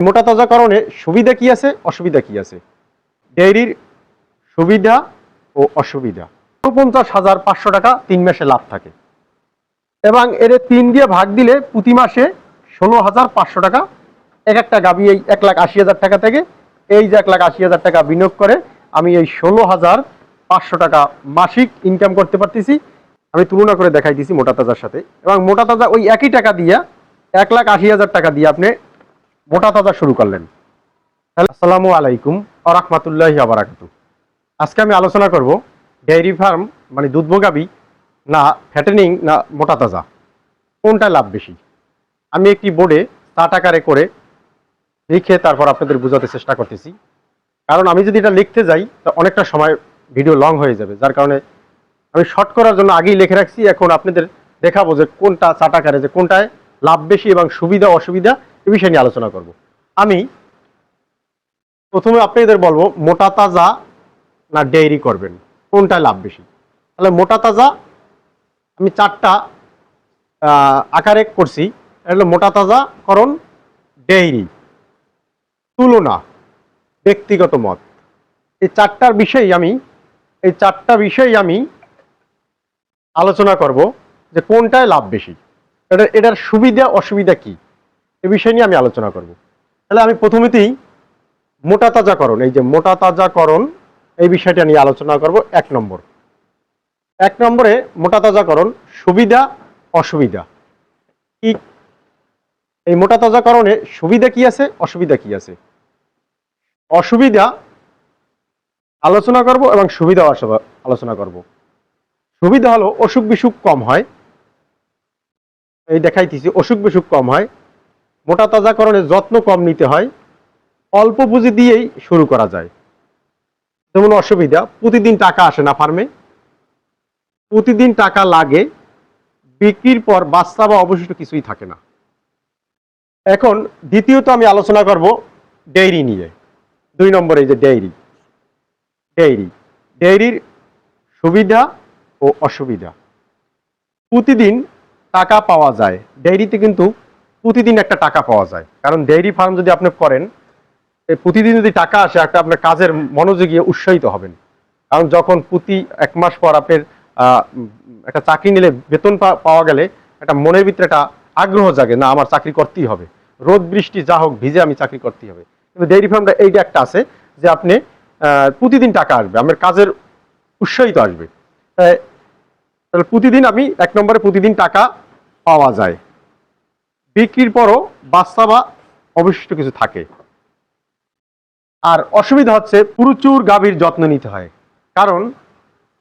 মোটা তাজাকরণে সুবিধা কি আছে, অসুবিধা কি আছে? ডেইরির সুবিধা ও অসুবিধা। পঞ্চাশ হাজার পাঁচশো টাকা তিন মাসে লাভ থাকে। এবং এর তিন দিয়ে ভাগ দিলে প্রতি মাসে ষোলো হাজার পাঁচশো টাকা। এক একটা গাবি এই এক লাখ আশি হাজার টাকা থেকে এই যে এক লাখ আশি হাজার টাকা বিনিয়োগ করে, আমি এই ষোলো হাজার পাঁচশো টাকা মাসিক ইনকাম করতে পারতেছি। আমি তুলনা করে দেখাই দিছি মোটা তাজার সাথে। এবং মোটা তাজা ওই একই টাকা দিয়ে এক লাখ আশি হাজার টাকা দিয়ে আপনি মোটা তাজা শুরু করলেন। আসসালামু আলাইকুম আরহামতুল্লাহি আবরাকাতু আজকে আমি আলোচনা করব ডেয়ারি ফার্ম মানে দুধ গাবি না ফ্যাটেনিং, না মোটা তাজা। কোনটা লাভ বেশি? আমি একটি বোর্ডে চাট আকারে করে লিখে তারপর আপনাদের বোঝাতে চেষ্টা করতেছি। কারণ আমি যদি এটা লিখতে যাই, তো অনেকটা সময় ভিডিও লং হয়ে যাবে। যার কারণে আমি শর্ট করার জন্য আগেই লিখে রাখছি। এখন আপনাদের দেখাবো যে কোনটা চাট আকারে, যে কোনটায় লাভ বেশি এবং সুবিধা, অসুবিধা বিষয় নিয়ে আলোচনা করব। আমি প্রথমে আপনাদের বলব, মোটা তাজা না ডেইরি করবেন? কোনটায় লাভ বেশি? তাহলে মোটা তাজা আমি চারটা আকারে করছি। হলো মোটা তাজা করণ ডেইরি তুলনা, ব্যক্তিগত মত। এই চারটার বিষয়েই আমি, এই চারটা বিষয়েই আমি আলোচনা করব যে কোনটায় লাভ বেশি। এটা এটার সুবিধা, অসুবিধা কি? এ বিষয় নিয়ে আমি আলোচনা করব। তাহলে আমি প্রথমেতেই মোটা তাজাকরণ, এই যে মোটা তাজাকরণ, এই বিষয়টা নিয়ে আলোচনা করব এক নম্বর। এক নম্বরে মোটা তাজাকরণ, সুবিধা, অসুবিধা। কি? এই মোটা তাজাকরণে সুবিধা কি আছে, অসুবিধা কি আছে? অসুবিধা আলোচনা করব এবং সুবিধা আলোচনা করব। সুবিধা হলো অসুখ বিসুখ কম হয়। এই দেখাইতেছি অসুখ বিসুখ কম হয়। মোটা তাজাকরণে যত্ন কম নিতে হয়, অল্প পুঁজি দিয়েই শুরু করা যায়। যেমন অসুবিধা, প্রতিদিন টাকা আসে না ফার্মে। প্রতিদিন টাকা লাগে, বিক্রির পর বাচ্চা বা অবশিষ্ট কিছুই থাকে না। এখন দ্বিতীয়ত আমি আলোচনা করব ডেইরি নিয়ে। দুই নম্বরে যে ডেইরি। ডেইরি। ডেইরির সুবিধা ও অসুবিধা। প্রতিদিন টাকা পাওয়া যায়। ডেইরিতে কিন্তু প্রতিদিন একটা টাকা পাওয়া যায়। কারণ ডেইরি ফার্ম যদি আপনি করেন প্রতিদিন যদি টাকা আসে একটা আপনার কাজের মনোযোগী উৎসাহিত হবেন। কারণ যখন প্রতি এক মাস পর আপনার একটা চাকরি নিলে বেতন পাওয়া গেলে একটা মনের ভিতরে একটা আগ্রহ জাগে, না, আমার চাকরি করতেই হবে। রোদ, বৃষ্টি, যা হোক, ভিজে আমি চাকরি করতেই হবে। কিন্তু ডেইরি ফার্মটা এইটা একটা আছে যে আপনি প্রতিদিন টাকা আসবে আমার কাজের উৎসাহিত আসবে। প্রতিদিন আমি এক নম্বরে প্রতিদিন টাকা পাওয়া যায়। বিক্রির পরও বাচ্চা বা অবশিষ্ট কিছু থাকে। আর অসুবিধা হচ্ছে প্রচুর গাভীর যত্ন নিতে হয়। কারণ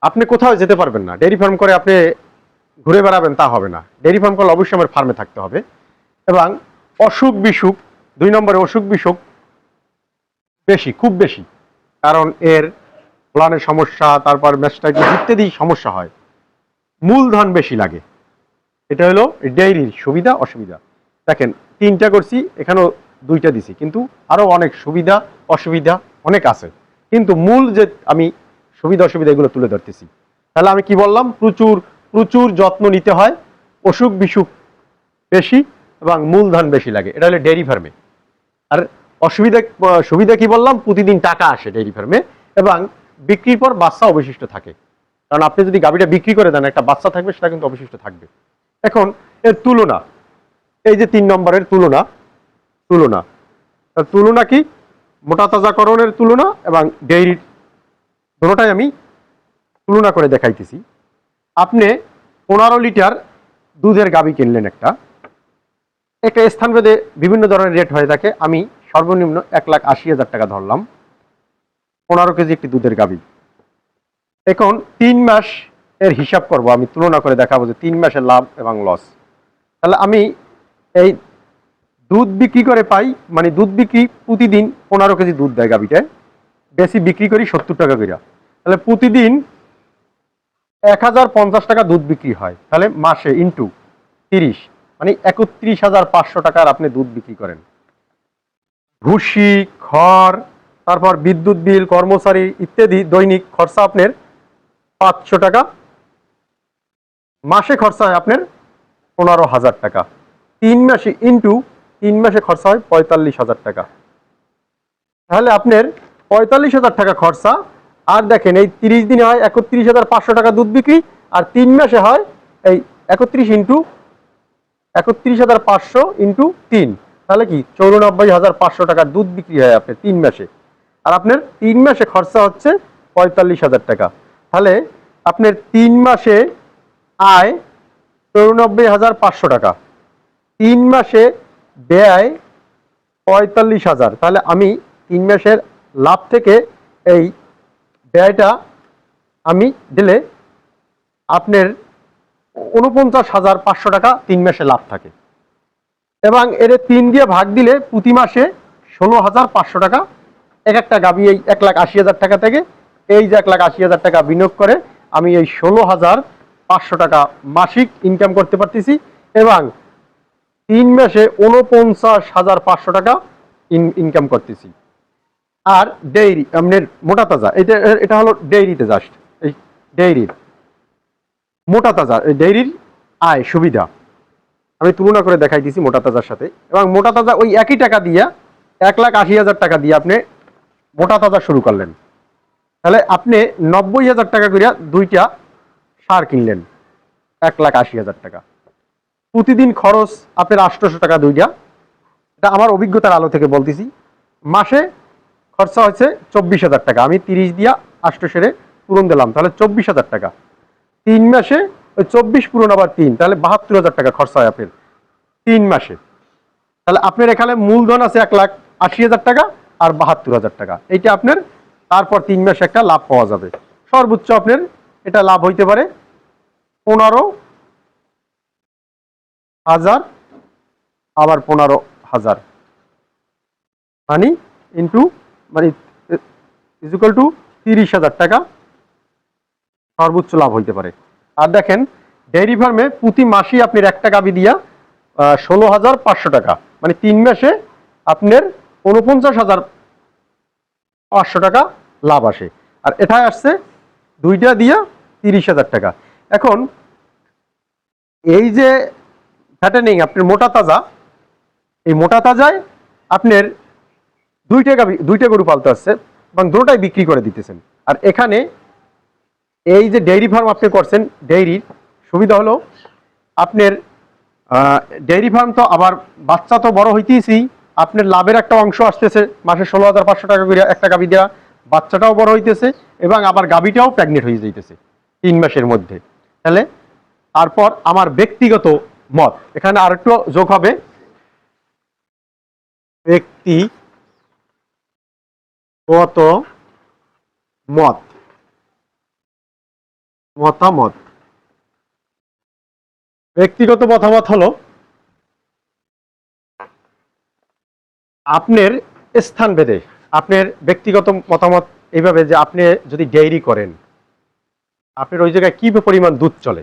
আপনি কোথাও যেতে পারবেন না। ডেয়ারি ফার্ম করে আপনি ঘুরে বেড়াবেন তা হবে না। ডেয়ারি ফার্ম করলে অবশ্যই আমার ফার্মে থাকতে হবে। এবং অসুখ বিসুখ, দুই নম্বরে অসুখ বিসুখ বেশি, খুব বেশি। কারণ এর প্লানের সমস্যা, তারপর ম্যাস্টাইটিস ইত্যাদি সমস্যা হয়। মূলধন বেশি লাগে। এটা হলো ডেইরির সুবিধা, অসুবিধা। দেখেন, তিনটা করছি, এখানেও দুইটা দিছি। কিন্তু আরও অনেক সুবিধা, অসুবিধা অনেক আছে। কিন্তু মূল যে আমি সুবিধা, অসুবিধা এগুলো তুলে ধরতেছি। তাহলে আমি কি বললাম? প্রচুর প্রচুর যত্ন নিতে হয়, অসুখ বিসুখ বেশি এবং মূলধন বেশি লাগে। এটা হলো ডেয়ারি ফার্মে। আর অসুবিধা, সুবিধা কি বললাম? প্রতিদিন টাকা আসে ডেয়ারি ফার্মে এবং বিক্রির পর বাচ্চা অবশিষ্ট থাকে। কারণ আপনি যদি গাভীটা বিক্রি করে দেন, একটা বাচ্চা থাকবে, সেটা কিন্তু অবশিষ্ট থাকবে। এখন, এর তুলনা এই যে তিন নম্বরের তুলনা তুলনা। তুলনা কি? মোটা তাজাকরণের তুলনা এবং ডেইরির দুটোটাই আমি তুলনা করে দেখাইতেছি। আপনি পনেরো লিটার দুধের গাবি কিনলেন একটা। একটা স্থানভেদে বিভিন্ন ধরনের রেট হয়ে থাকে। আমি সর্বনিম্ন এক লাখ আশি হাজার টাকা ধরলাম। পনেরো কেজি একটি দুধের গাবি এখন তিন মাস এর হিসাব করব। আমি তুলনা করে দেখাবো যে তিন মাসের লাভ এবং লস। তাহলে আমি এই দুধ বিক্রি করে পাই মানে দুধ বিক্রি প্রতিদিন পনেরো কেজি দুধ দেয় গাবিটায় বেশি বিক্রি করি সত্তর টাকা করে তাহলে প্রতিদিন এক হাজার পঞ্চাশ টাকা দুধ বিক্রি হয়। তাহলে মাসে ইন্টু তিরিশ মানে একত্রিশ হাজার পাঁচশো টাকার আপনি দুধ বিক্রি করেন। ভুসি, খড়, তারপর বিদ্যুৎ বিল, কর্মচারী ইত্যাদি দৈনিক খরচা আপনার পাঁচশো টাকা। মাসে খরচা হয় আপনার পনেরো হাজার টাকা। তিন মাসে, ইন্টু তিন মাসে খরচা হয় পঁয়তাল্লিশ হাজার টাকা। তাহলে আপনার পঁয়তাল্লিশ হাজার টাকা খরচা, আর দেখেন এই তিরিশ দিনে হয় একত্রিশ হাজার পাঁচশো টাকা দুধ বিক্রি, আর তিন মাসে হয় এই একত্রিশ ইন্টু একত্রিশ হাজার পাঁচশো ইন্টু তিন। তাহলে কি? চৌরানব্বই হাজার পাঁচশো টাকার দুধ বিক্রি হয় আপনার তিন মাসে। আর আপনার তিন মাসে খরচা হচ্ছে পঁয়তাল্লিশ হাজার টাকা। তাহলে আপনার তিন মাসে আয় চৌরানব্বই হাজার পাঁচশো টাকা। তিন মাসে ব্যয় পঁয়তাল্লিশ হাজার। তাহলে আমি তিন মাসের লাভ থেকে এই ব্যয়টা আমি দিলে আপনার উনপঞ্চাশ হাজার পাঁচশো টাকা তিন মাসে লাভ থাকে। এবং এর তিন দিয়ে ভাগ দিলে প্রতি মাসে ষোলো হাজার পাঁচশো টাকা। এক একটা গাবি এই এক লাখ আশি হাজার টাকা থেকে এই যে এক লাখ আশি হাজার টাকা বিনিয়োগ করে আমি এই ষোলো হাজার পাঁচশো টাকা মাসিক ইনকাম করতে পারতেছি। এবং তিন মাসে উনপঞ্চাশ হাজার পাঁচশো টাকা ইনকাম করতেছি। আর ডেইরি আপনার মোটা তাজা, এটা এটা হলো ডেইরিতে জাস্ট এই ডেইরির মোটা তাজা ডেইরির আয় সুবিধা। আমি তুলনা করে দেখাই দিছি মোটা তাজার সাথে। এবং মোটা তাজা ওই একই টাকা দিয়ে, এক লাখ আশি হাজার টাকা দিয়ে আপনি মোটা তাজা শুরু করলেন। তাহলে আপনি নব্বই হাজার টাকা করিয়া দুইটা সার কিনলেন, এক লাখ আশি হাজার টাকা। প্রতিদিন খরচ আপনার আটশোশো টাকা দুইটা। এটা আমার অভিজ্ঞতার আলো থেকে বলতেছি। মাসে খরচা হচ্ছে চব্বিশ হাজার টাকা। আমি তিরিশ দিয়া আটশোশোরে পূরণ দিলাম, তাহলে চব্বিশ হাজার টাকা। তিন মাসে ওই চব্বিশ পূরণ আবার তিন, তাহলে বাহাত্তর হাজার টাকা খরচা হয় আপনার তিন মাসে। তাহলে আপনার এখানে মূলধন আছে এক লাখ আশি হাজার টাকা আর বাহাত্তর হাজার টাকা। এইটা আপনার তারপর তিন মাসে একটা লাভ পাওয়া যাবে। সর্বোচ্চ আপনার এটা লাভ হইতে পারে পনেরো হাজার, আবার পনেরো হাজার। মানে ইন্টু মানে ইজুকাল টু তিরিশ হাজার টাকা সর্বোচ্চ লাভ হইতে পারে। আর দেখেন ডেয়ারি ফার্মে প্রতি মাসেই আপনার একটা গাবি দিয়া ষোলো হাজার পাঁচশো টাকা। মানে তিন মাসে আপনার উনপঞ্চাশ হাজার পাঁচশো টাকা লাভ আসে। আর এটাই আসছে দুইটা দিয়া তিরিশ হাজার টাকা। এখন, এই যে ফ্যাটেনিং আপনার মোটা তাজা। এই মোটা তাজায় আপনার দুইটা গাবি দুইটা গরু পালতে আসছে এবং দুটোটাই বিক্রি করে দিতেছেন। আর এখানে এই যে ডেইরি ফার্ম আপনি করছেন ডেইরির সুবিধা হলো আপনার ডেইরি ফার্ম তো আবার বাচ্চা তো বড় হইতেইছি আপনার লাভের একটা অংশ আসতেছে, মাসে ষোলো হাজার পাঁচশো টাকা করে একটা গাবি দেওয়া বাচ্চাটাও বড় হইতেছে এবং আবার গাবিটাও প্রেগনেন্ট হয়ে যাইতেছে তিন মাসের মধ্যে। তাহলে তারপর আমার ব্যক্তিগত মত। এখানে আরেকটু যোগ হবে। ব্যক্তি গত মত। মতামত। ব্যক্তিগত মতামত হলো আপনার স্থান ভেদে, আপনার ব্যক্তিগত মতামত এইভাবে যে আপনি যদি ডেইরি করেন, আপনার ওই জায়গায় কি পরিমাণ দুধ চলে?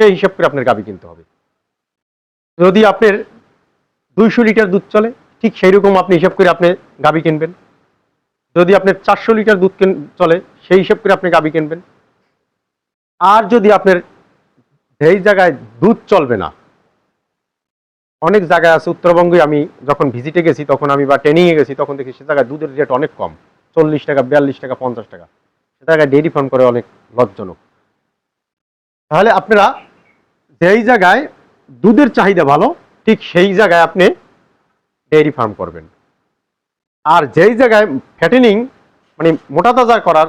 সেই হিসাব করে আপনার গাবি কিনতে হবে। যদি আপনার দুইশো লিটার দুধ চলে, ঠিক সেই রকম আপনি হিসাব করে আপনি গাভী কিনবেন। যদি আপনার চারশো লিটার দুধ চলে, সেই হিসাব করে আপনি গাভী কিনবেন। আর যদি আপনার সেই জায়গায় দুধ চলবে না, অনেক জায়গায় আছে, উত্তরবঙ্গে আমি যখন ভিজিটে গেছি, তখন আমি বা ট্রেনিংয়ে গেছি, তখন দেখি সে জায়গায় দুধের রেট অনেক কম। চল্লিশ টাকা, বিয়াল্লিশ টাকা, পঞ্চাশ টাকা। সে জায়গায় ডেয়ারি ফার্ম করে অনেক লজ্জনক। তাহলে আপনারা যেই জায়গায় দুধের চাহিদা ভালো, ঠিক সেই জায়গায় আপনি ডেয়ারি ফার্ম করবেন। আর যেই জায়গায় ফ্যাটেনিং মানে মোটা তাজা করার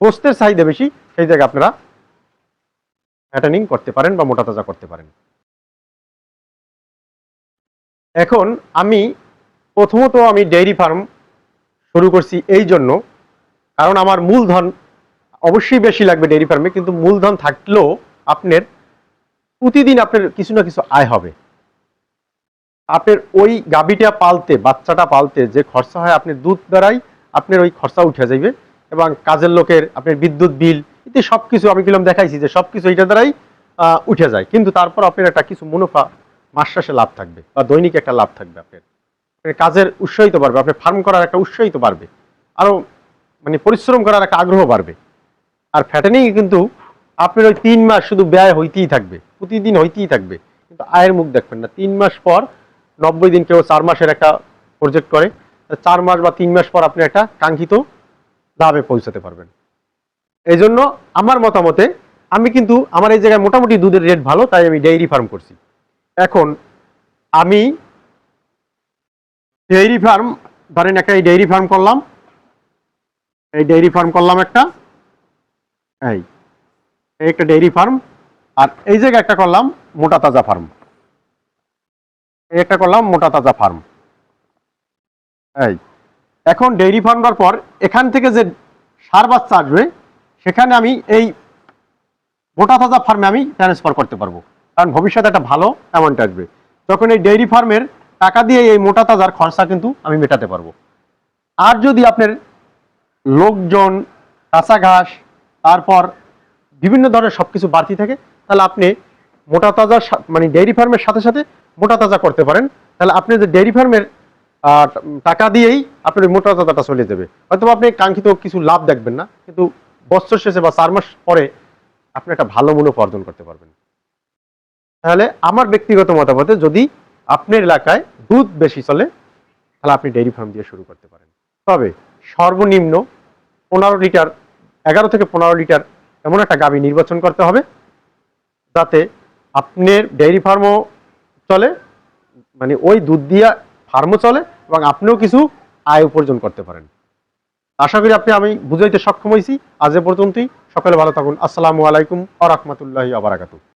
পোস্তের চাহিদা বেশি, সেই জায়গায় আপনারা ফ্যাটেনিং করতে পারেন বা মোটা তাজা করতে পারেন। এখন আমি প্রথমত আমি ডেয়ারি ফার্ম শুরু করছি এই জন্য, কারণ আমার মূলধন অবশ্যই বেশি লাগবে ডেয়ারি ফার্মে কিন্তু মূলধন থাকলেও আপনার প্রতিদিন আপনার কিছু না কিছু আয় হবে। আপনার ওই গাবিটা পালতে, বাচ্চাটা পালতে যে খরচা হয়, আপনার দুধ দ্বারাই আপনার ওই খরচা উঠে যাইবে এবং কাজের লোকের, আপনার বিদ্যুৎ বিল এতে সব কিছু আমি কিলাম দেখাইছি যে সব কিছু এইটা দ্বারাই উঠে যায়। কিন্তু তারপর আপনার একটা কিছু মুনাফা মাস শেষে লাভ থাকবে বা দৈনিক একটা লাভ থাকবে আপনার। আপনার কাজের উৎসাহিত বাড়বে, আপনার ফার্ম করার একটা উৎসাহিত বাড়বে। আরও মানে পরিশ্রম করার একটা আগ্রহ বাড়বে। আর ফ্যাটেনিং কিন্তু আপনার ওই তিন মাস শুধু ব্যয় হইতেই থাকবে, প্রতিদিন হইতেই থাকবে। কিন্তু আয়ের মুখ দেখবেন না। তিন মাস পর, নব্বই দিন কেউ চার মাসের একটা প্রজেক্ট করে চার মাস বা তিন মাস পর আপনি একটা কাঙ্ক্ষিত দামে পৌঁছাতে পারবেন। এই জন্য আমার মতামতে, আমি কিন্তু আমার এই জায়গায় মোটামুটি দুধের রেট ভালো, তাই আমি ডেইরি ফার্ম করছি। এখন, আমি ডেইরি ফার্ম ধরেন একটা এই ডেইরি ফার্ম করলাম, এই ডেইরি ফার্ম করলাম একটা, এই একটা ডেইরি ফার্ম আর এই জায়গায় একটা করলাম মোটা তাজা ফার্ম এই একটা করলাম মোটা তাজা ফার্ম এই, এখন ডেইরি ফার্ম করার পর এখান থেকে যে সার বাচ্চা আসবে, সেখানে আমি এই মোটা তাজা ফার্মে আমি ট্রান্সফার করতে পারব। কারণ ভবিষ্যতে একটা ভালো অ্যামাউন্ট আসবে। তখন এই ডেইরি ফার্মের টাকা দিয়ে এই মোটা তাজার খরচা কিন্তু আমি মেটাতে পারব। আর যদি আপনার লোকজন, কাঁচা ঘাস, তারপর বিভিন্ন ধরনের সব কিছু বাড়তি থাকে, তাহলে আপনি মোটা তাজা মানে ডেইরি ফার্মের সাথে সাথে মোটা তাজা করতে পারেন। তাহলে আপনি যে ডেইরি ফার্মের টাকা দিয়েই আপনার মোটা তাজাটা চলে যাবে। হয়তো আপনি কাঙ্ক্ষিত কিছু লাভ দেখবেন না, কিন্তু বছর শেষে বা চার মাস পরে আপনি একটা ভালো মুনাফা অর্জন করতে পারবেন। তাহলে আমার ব্যক্তিগত মতামতে যদি আপনার এলাকায় দুধ বেশি চলে, তাহলে আপনি ডেইরি ফার্ম দিয়ে শুরু করতে পারেন। তবে সর্বনিম্ন পনেরো লিটার, এগারো থেকে পনেরো লিটার এমন একটা গাভী নির্বাচন করতে হবে যাতে আপনার ডেইরি ফার্মও চলে মানে ওই দুধ দিয়া ফার্মও চলে এবং আপনিও কিছু আয় উপার্জন করতে পারেন। আশা করি আপনি আমি বুঝাইতে সক্ষম হয়েছি আজ এ পর্যন্তই। সকলে ভালো থাকুন। আসসালামু আলাইকুম আ রহমতুল্লাহি আবরাকাতু